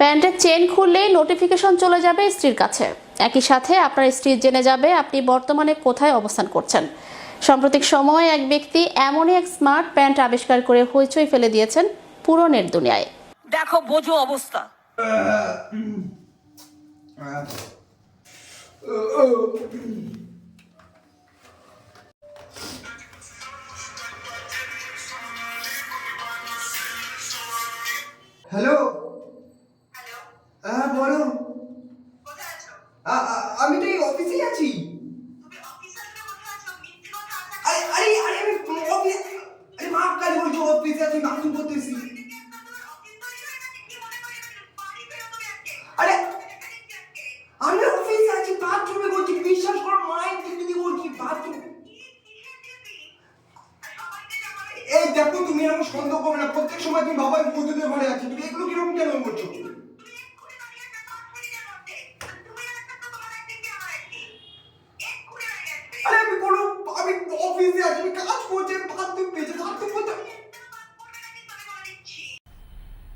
প্যান্টের চেন খুললেই নোটিফিকেশন চলে যাবে স্ত্রীর কাছে। একই সাথে আপনার স্ত্রী জেনে যাবে আপনি বর্তমানে কোথায় অবস্থান করছেন। সাম্প্রতিক সময়ে এক ব্যক্তি এমনই এক স্মার্ট প্যান্ট আবিষ্কার করে হইচই ফেলে দিয়েছেন পুরো নেট দুনিয়ায়। দেখো বোঝো অবস্থা। হ্যালো হ্যাঁ বলো। আমি তো এই অফিসেই আছি। আরে আরে আরে আমি অফিস আরে মাফ কাজ বলছো অফিসে আছি বাথরুম করতেছি। আরে আমি অফিসে আছি বাথরুমে বলছি বিশ্বাস করো মায়ের দিদি বলছি বাথরুম এই দেখো তুমি এরকম সন্দেহ করবে না। প্রত্যেক সময় তুমি বাবা মজুদের ঘরে আছি। তুমি এগুলো কীরকম কেন